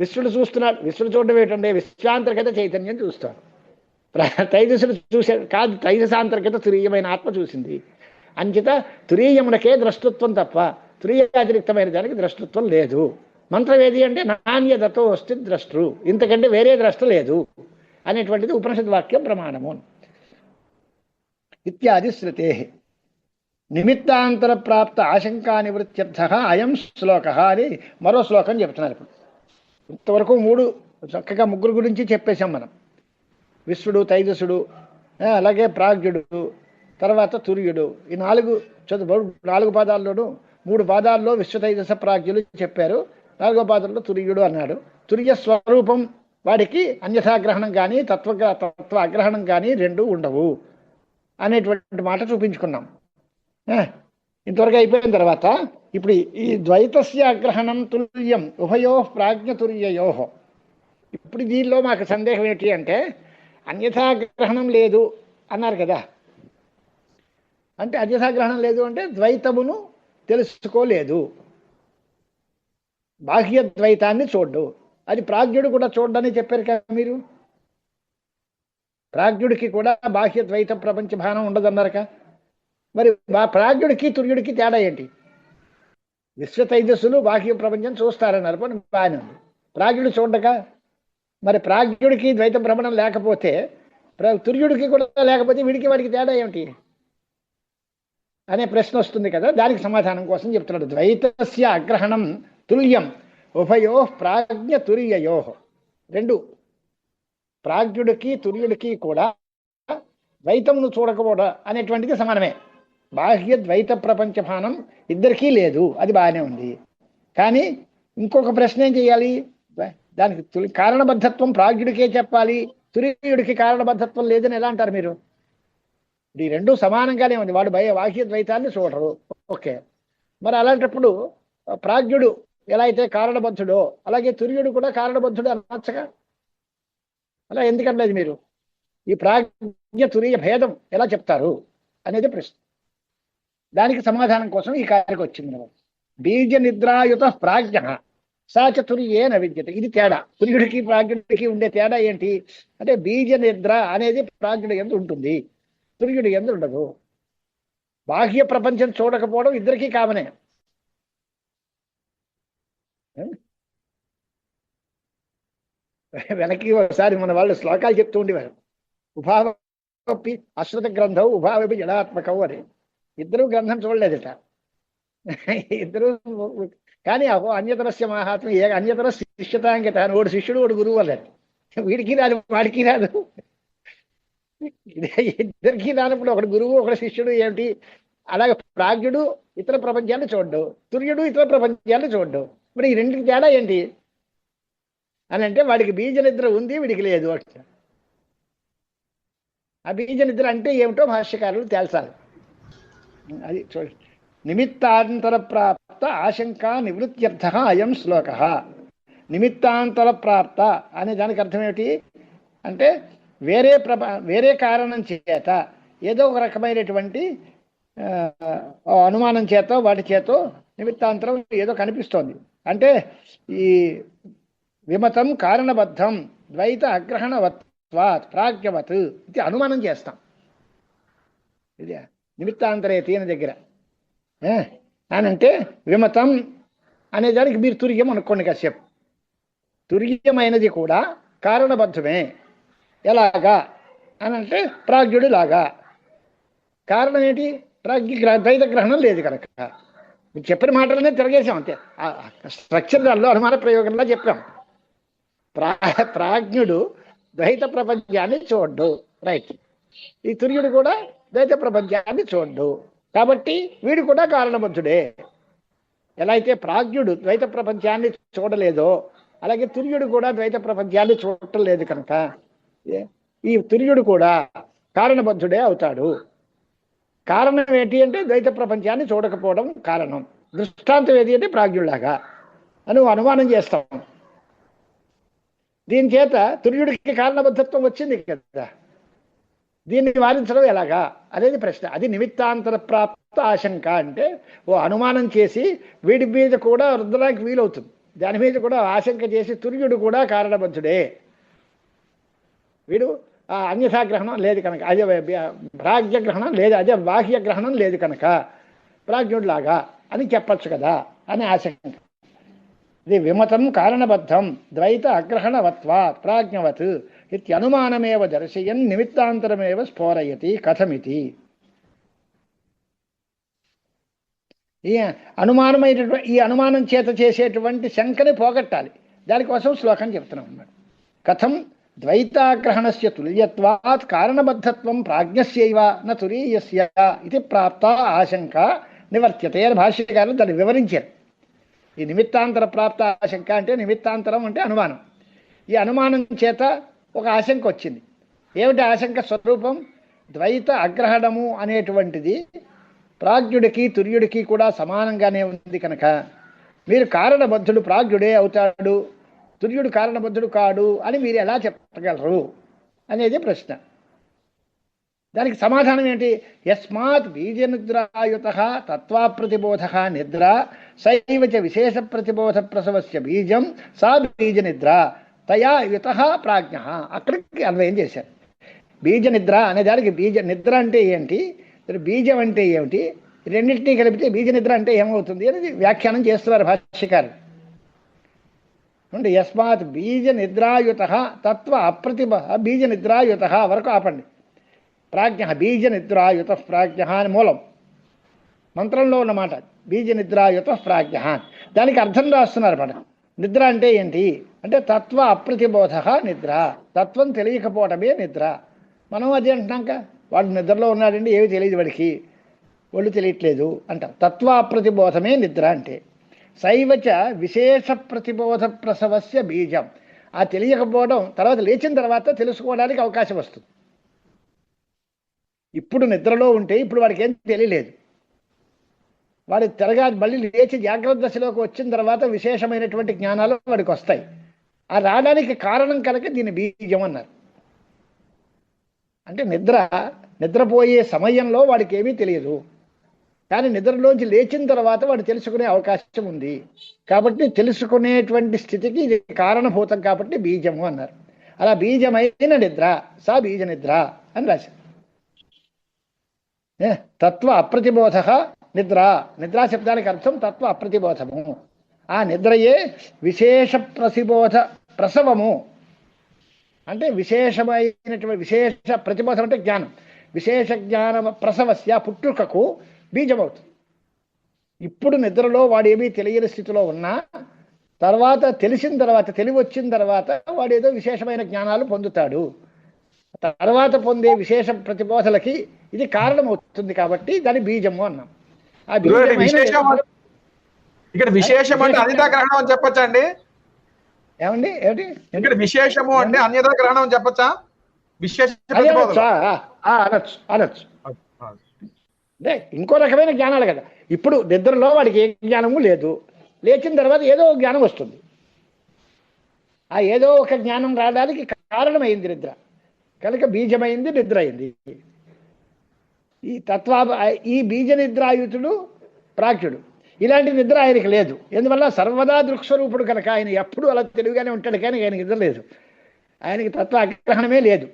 విశ్వడు చూస్తున్నాడు. విశ్వడు చూడడం ఏంటంటే విశ్వాంతర్గత చైతన్యం చూస్తాడు. ప్ర- తైజసుడు చూసే కాదు తైజసాంతర్గత తురీయమైన ఆత్మ చూసింది. అంచిత తురీయమునకే ద్రష్టత్వం తప్ప తురీయాతిరిక్తమైన దానికి ద్రష్టత్వం లేదు. మంత్రం ఏది అంటే నాణ్యతతో వస్తే ద్రష్టృ. ఇంతకంటే వేరే ద్రష్ట లేదు అనేటువంటిది ఉపనిషద్ వాక్యం ప్రమాణము. ఇత్యాది శృతే నిమిత్తాంతర ప్రాప్త ఆశంకా నివృత్త్యర్థ అయం శ్లోక అని మరో శ్లోకం చెప్తున్నారు ఇప్పుడు. ఇంతవరకు మూడు చక్కగా ముగ్గురు గురించి చెప్పేశాం మనం. విశ్వడు తైజసుడు అలాగే ప్రాజ్ఞుడు తర్వాత తుర్యుడు ఈ నాలుగు చదువు నాలుగు పాదాల్లోనూ మూడు పాదాల్లో విశ్వతైజస ప్రాజ్ఞులు చెప్పారు. నాలుగో పాదంలో తుర్యుడు అన్నాడు. తుర్య స్వరూపం వాడికి అన్యథాగ్రహణం కానీ తత్వ తత్వ అగ్రహణం కానీ రెండు ఉండవు అనేటువంటి మాట చూపించుకున్నాం. ఇంతవరకు అయిపోయిన తర్వాత ఇప్పుడు ఈ- ఈ ద్వైతస్య అగ్రహణం తుల్యం ఉభయో ప్రాజ్ఞతుర్యయో. ఇప్పుడు దీనిలో మాకు సందేహం ఏంటి అంటే అన్యథాగ్రహణం లేదు అన్నారు కదా. అంటే అన్యథాగ్రహణం లేదు అంటే ద్వైతమును తెలుసుకోలేదు. బాహ్య ద్వైతాన్ని చూడ్డు. అది ప్రాజ్ఞుడు కూడా చూడని చెప్పారు కదా మీరు. ప్రాజ్ఞుడికి కూడా బాహ్య ద్వైత ప్రపంచ భానం ఉండదన్నారక మరి బా ప్రాజ్ఞుడికి తుర్యుడికి తేడా ఏంటి? విశ్వతైజస్సులు బాహ్య ప్రపంచం చూస్తారన్నారు పోనీ బాగానే ఉంది. ప్రాజ్ఞుడు చూడక మరి ప్రాజ్ఞుడికి ద్వైత భ్రమణం లేకపోతే ప్ర- తుర్యుడికి కూడా లేకపోతే వీడికి వాడికి తేడా ఏమిటి? అనే ప్రశ్న వస్తుంది కదా దానికి సమాధానం కోసం చెప్తున్నాడు. ద్వైతస్య అగ్రహణం తుల్యం ఉభయో ప్రాజ్ఞ తుర్యయో. రెండు ప్రాజ్ఞుడికి తుర్యుడికి కూడా ద్వైతమును చూడకపోవడం అనేటువంటిది సమానమే. బాహ్య ద్వైత ప్రపంచ భానం ఇద్దరికీ లేదు అది బాగానే ఉంది. కానీ ఇంకొక ప్రశ్న ఏం చేయాలి? దానికి తులి కారణబద్ధత్వం ప్రాజ్ఞుడికే చెప్పాలి. తుర్యుడికి కారణబద్ధత్వం లేదని ఎలా అంటారు మీరు? ఈ రెండు సమానంగానే ఉంది. వాడు భయ బాహ్య ద్వైతాన్ని చూడరు. ఓకే. మరి అలాంటప్పుడు ప్రాజ్ఞుడు ఎలా అయితే కారణబద్ధుడో అలాగే తుర్యుడు కూడా కారణబద్ధుడు అనొచ్చగా? అలా ఎందుకనలేదు మీరు? ఈ ప్రాజ్ఞ తురియ భేదం ఎలా చెప్తారు? అనేది ప్రశ్న. దానికి సమాధానం కోసం ఈ కార్యకు వచ్చింది. బీజ నిద్రాయుత ప్రాజ్ఞ. సాచతుర్యేన విద్యత. ఇది తేడా. తుర్యుడికి ప్రాజ్ఞుడికి ఉండే తేడా ఏంటి? అంటే బీజ నిద్ర అనేది ప్రాజ్ఞుడి ఎందు ఉంటుంది. తుర్యుడి ఎందు ఉండదు. బాహ్య ప్రపంచం చూడకపోవడం ఇద్దరికీ కామనే. వెనక్కి ఒకసారి మన వాళ్ళు శ్లోకాలు చెప్తూ ఉండేవారు. ఉభావపి అశ్రుత గ్రంథం ఉభావపి జడాత్మకం అని. ఇద్దరు గ్రంథం చూడలేదట. ఇద్దరు కానీ అహో అన్యతరస్య మహాత్మ ఏ అన్యతర శిష్యతాంగత అని ఓడు శిష్యుడు ఓడు గురువు అన్నాడు. వీడికి రాదు వాడికి రాదు. ఇద్దరికి రానప్పుడు ఒకడు గురువు ఒకడు శిష్యుడు ఏమిటి? అలాగే ప్రాజ్ఞుడు ఇతర ప్రపంచాన్ని చూడ్డు తుర్యుడు ఇతర ప్రపంచాన్ని చూడ్డు. మరి ఈ రెండింటికి తేడా ఏంటి? అని అంటే వాడికి బీజ నిద్ర ఉంది వీడికి లేదు అంట. ఆ బీజ నిద్ర అంటే ఏమిటో భాష్యకారులు తేల్చాలి. అది చూడండి నిమిత్తాంతర ప్రాప్త ఆశంక నివృత్త్యర్థ అయం శ్లోక. నిమిత్తాంతర ప్రాప్త అనే దానికి అర్థం ఏమిటి? అంటే వేరే ప్రభ వేరే కారణం చేత ఏదో ఒక రకమైనటువంటి అనుమానం చేత వాటి చేత నిమిత్తాంతరం ఏదో కనిపిస్తోంది. అంటే ఈ విమతం కారణబద్ధం ద్వైత అగ్రహణవత్వాత్ ప్రాజ్ఞవత్ ఇది అనుమానం చేస్తాం. ఇది నిమిత్తాంతరే తీన దగ్గర. ఏ? అనంటే విమతం అనే దానికి మీరు తుర్యం అనుకోండి కాసేపు. తుర్యమైనది కూడా కారణబద్ధమే. ఎలాగా? అని అంటే ప్రాజ్ఞుడు లాగా కారణం ఏంటి? ప్రాజ్ఞ ద్వైత గ్రహణం లేదు కనుక. మీరు చెప్పిన మాటలనే తిరగేసాం అంతే. స్ట్రక్చర్ దానిలో అనుమాన ప్రయోగంలో చెప్పాం. ప్రా ప్రాజ్ఞుడు ద్వైత ప్రపంచాన్ని చూడ్డు. రైట్. ఈ తుర్యుడు కూడా ద్వైత ప్రపంచాన్ని చూడు. కాబట్టి వీడు కూడా కారణబద్ధుడే ఎలా అయితే ప్రాజ్ఞుడు ద్వైత ప్రపంచాన్ని చూడలేదో అలాగే తుర్యుడు కూడా ద్వైత ప్రపంచాన్ని చూడటం లేదు కనుక ఈ తుర్యుడు కూడా కారణబద్ధుడే అవుతాడు. కారణం ఏంటి అంటే ద్వైత ప్రపంచాన్ని చూడకపోవడం కారణం. దృష్టాంతం ఏది అంటే ప్రాజ్ఞుడిలాగా అని అనుమానం చేస్తాం దీని చేత తుర్యుడికి కారణబద్ధత్వం వచ్చింది కదా. దీన్ని నివారించడం ఎలాగా? అనేది ప్రశ్న. అది నిమిత్తాంతర ప్రాప్త ఆశంక అంటే ఓ అనుమానం చేసి వీడి మీద కూడా రుద్దడానికి వీలవుతుంది. దాని మీద కూడా ఆశంక చేసి తుర్యుడు కూడా కారణబద్ధుడే వీడు ఆ అన్యథా గ్రహణం లేదు కనుక. అదే ప్రాజ్ఞ గ్రహణం లేదు అదే బాహ్య గ్రహణం లేదు కనుక. ప్రాజ్ఞుడిలాగా అని చెప్పచ్చు కదా అని ఆశంక. ఇది విమతం కారణబద్ధం. ద్వైత అగ్రహణవత్వా ప్రాజ్ఞవత్. ఇత్యనుమానమేవ దర్శయన్ నిమిత్తాంతరమేవ స్ఫోరయతి కథమితి ఈ అనుమానమైనటువంటి ఈ అనుమానం చేత చేసేటువంటి శంకని పోగొట్టాలి. దానికోసం శ్లోకం చెప్తున్నాం అన్నాడు కథం ద్వైతాగ్రహణస్య తుల్యత్వాత్ కారణబద్ధత్వం ప్రాజ్ఞస్యవ నురీయస్య ఇది ప్రాప్త ఆశంక నివర్త్యతే అని భాష్యకారులు దాన్ని వివరించారు. ఈ నిమిత్తాంతర ప్రాప్త ఆశంక అంటే నిమిత్తాంతరం అంటే అనుమానం. ఈ అనుమానం చేత ఒక ఆశంక వచ్చింది ఏమిటి ఆశంక స్వరూపం? ద్వైత అగ్రహణము అనేటువంటిది ప్రాజ్ఞుడికి తుర్యుడికి కూడా సమానంగానే ఉంది కనుక. మీరు కారణబద్ధుడు ప్రాజ్ఞుడే అవుతాడు. తుర్యుడు కారణబద్ధుడు కాడు అని మీరు ఎలా చెప్పగలరు? అనేది ప్రశ్న. దానికి సమాధానం ఏంటి యస్మాత్ బీజనిద్రాయుత తత్వాప్రతిబోధ నిద్ర సైవచ విశేష ప్రతిబోధ ప్రసవస్య బీజం సా బీజనిద్ర. తయా యుత ప్రాజ్ఞ. అక్కడికి అన్వయం చేశారు? బీజ నిద్ర అనే దానికి బీజ నిద్ర అంటే ఏంటి? బీజం అంటే ఏమిటి? రెండింటినీ కలిపితే బీజ నిద్ర అంటే ఏమవుతుంది అనేది వ్యాఖ్యానం చేస్తున్నారు భాష్యకారు అంటే యస్మాత్ బీజ నిద్రాయుత తత్వ అప్రతిభ బీజ నిద్రాయుత వరకు ఆపండి. ప్రాజ్ఞ బీజ నిద్రాయుత ప్రాజ్ఞ అని మూలం. మంత్రంలో ఉన్నమాట బీజ నిద్రాయుత ప్రాజ్ఞ దానికి అర్థం రాస్తున్నారు అన్నమాట నిద్ర అంటే ఏంటి? అంటే తత్వ అప్రతిబోధ నిద్ర. తత్వం తెలియకపోవటమే నిద్ర. మనం అదే అంటున్నాక వాడు నిద్రలో ఉన్నాడండి ఏమి తెలియదు వాడికి. ఒళ్ళు తెలియట్లేదు అంటాం. తత్వ అప్రతిబోధమే నిద్ర అంటే. శైవచ విశేష ప్రతిబోధ ప్రసవస్య బీజం. ఆ తెలియకపోవడం తర్వాత లేచిన తర్వాత తెలుసుకోవడానికి అవకాశం వస్తుంది. ఇప్పుడు నిద్రలో ఉంటే ఇప్పుడు వాడికి ఏం తెలియలేదు. వాడు తిరగా మళ్ళీ లేచి జాగ్రత్త దశలోకి వచ్చిన తర్వాత విశేషమైనటువంటి జ్ఞానాలు వాడికి వస్తాయి. ఆ రావడానికి కారణం కనుక దీని బీజం అన్నారు. అంటే నిద్ర నిద్రపోయే సమయంలో వాడికి ఏమీ తెలియదు. కానీ నిద్రలోంచి లేచిన తర్వాత వాడు తెలుసుకునే అవకాశం ఉంది. కాబట్టి తెలుసుకునేటువంటి స్థితికి ఇది కారణభూతం కాబట్టి బీజము అన్నారు. అలా బీజమైన నిద్ర సా బీజ నిద్ర అని రాశారు. తత్వ అప్రతిబోధ నిద్ర. నిద్రా శబ్దానికి అర్థం తత్వ అప్రతిబోధము. ఆ నిద్రయే విశేష ప్రతిబోధ ప్రసవము. అంటే విశేషమైనటువంటి విశేష ప్రతిబోధం అంటే జ్ఞానం. విశేష జ్ఞాన ప్రసవస్య పుట్టుకకు బీజమవుతుంది. ఇప్పుడు నిద్రలో వాడు ఏమీ తెలియని స్థితిలో ఉన్నా తర్వాత తెలిసిన తర్వాత తెలివి వచ్చిన తర్వాత వాడు ఏదో విశేషమైన జ్ఞానాలు పొందుతాడు. తర్వాత పొందే విశేష ప్రతిబోధలకి ఇది కారణం అవుతుంది కాబట్టి దాని బీజము అన్నాం. విశేషం ఇక్కడ విశేషం అంటే అనితా గ్రహణం అని చెప్పొచ్చా అండి ఏమండి? ఏమిటి? ఇక్కడ విశేషము అంటే అన్యతా గ్రహణం అని చెప్పొచ్చా? విశేష. అనొచ్చు అనొచ్చు. అంటే ఇంకో రకమైన జ్ఞానాలు కదా. ఇప్పుడు నిద్రలో వాడికి ఏ జ్ఞానము లేదు. లేచిన తర్వాత ఏదో ఒక జ్ఞానం వస్తుంది. ఆ ఏదో ఒక జ్ఞానం రావడానికి కారణమైంది నిద్ర. కనుక బీజమైంది నిద్ర అయింది. ఈ తత్వా ఈ బీజ నిద్రాయుతుడు ప్రాజ్ఞుడు. ఇలాంటి నిద్ర ఆయనకి లేదు. ఎందువల్ల? సర్వదా దృక్స్వరూపుడు కనుక ఆయన ఎప్పుడు అలా తెలివిగానే ఉంటాడు కానీ ఆయనకి నిద్ర లేదు. ఆయనకి తత్వ అగ్రహణమే లేదు.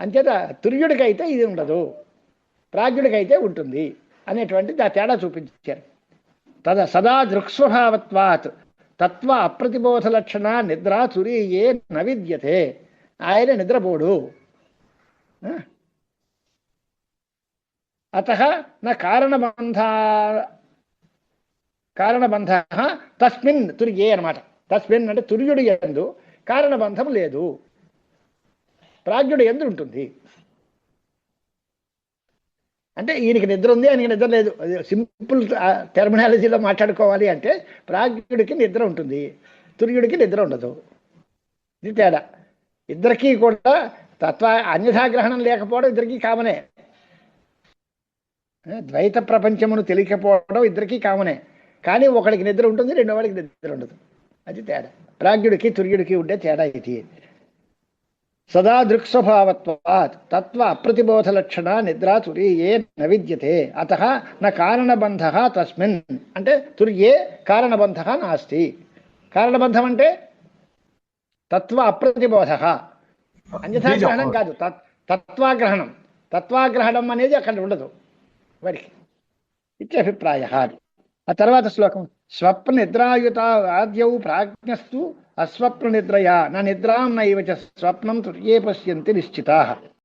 అంచేత తుర్యుడికైతే ఇది ఉండదు. ప్రాజ్ఞుడికైతే ఉంటుంది అనేటువంటి ఆ తేడా చూపించారు. తద సదా దృక్స్వభావత్వాత్ తత్వ అప్రతిబోధ లక్షణ నిద్ర తురీయే నవిద్యతే ఆయన నిద్రపోడు. అత న కారణబంధ కారణబంధ తస్మిన్ తుర్యే అనమాట తస్మిన్ అంటే తుర్యుడు ఎందు కారణబంధం లేదు. ప్రాజ్ఞుడు ఎందు ఉంటుంది. అంటే ఈయనకి నిద్ర ఉంది ఆయనకి నిద్ర లేదు. సింపుల్ టెర్మినాలజీలో మాట్లాడుకోవాలి అంటే ప్రాజ్ఞుడికి నిద్ర ఉంటుంది. తుర్యుడికి నిద్ర ఉండదు. ఇది తేడా. ఇద్దరికీ కూడా తత్వ అన్యథాగ్రహణం లేకపోవడం ఇద్దరికీ కామనే. ద్వైత ప్రపంచమును తెలియకపోవడం ఇద్దరికీ కామనే. కానీ ఒకడికి నిద్ర ఉంటుంది రెండో వాడికి నిద్ర ఉండదు. అది తేడా. ప్రాజ్ఞుడికి తుర్యుడికి ఉండే తేడా ఇది. సదా దృక్స్వభావత్వాత్ తత్వ అప్రతిబోధ లక్షణ నిద్రా తుర్యే న విద్యతే. అత నా కారణబంధ తస్మిన్. అంటే తుర్యే కారణబంధ నాస్తి. కారణబంధం అంటే తత్వ అప్రతిబోధ. అన్యథా బీజం. గ్రహణం కాదు. తత్- తత్వాగ్రహణం. తత్వాగ్రహణం అనేది అక్కడ ఉండదు. వారికి ఇత్యభిప్రాయ ఆ తర్వాత శ్లోకం స్వప్న నిద్రాయుత ఆద్యౌ ప్రాజ్ఞస్తు అస్వప్న నిద్రయా నా నిద్రాం నైవ స్వప్నం తుర్యే పశ్యంతి నిశ్చితా.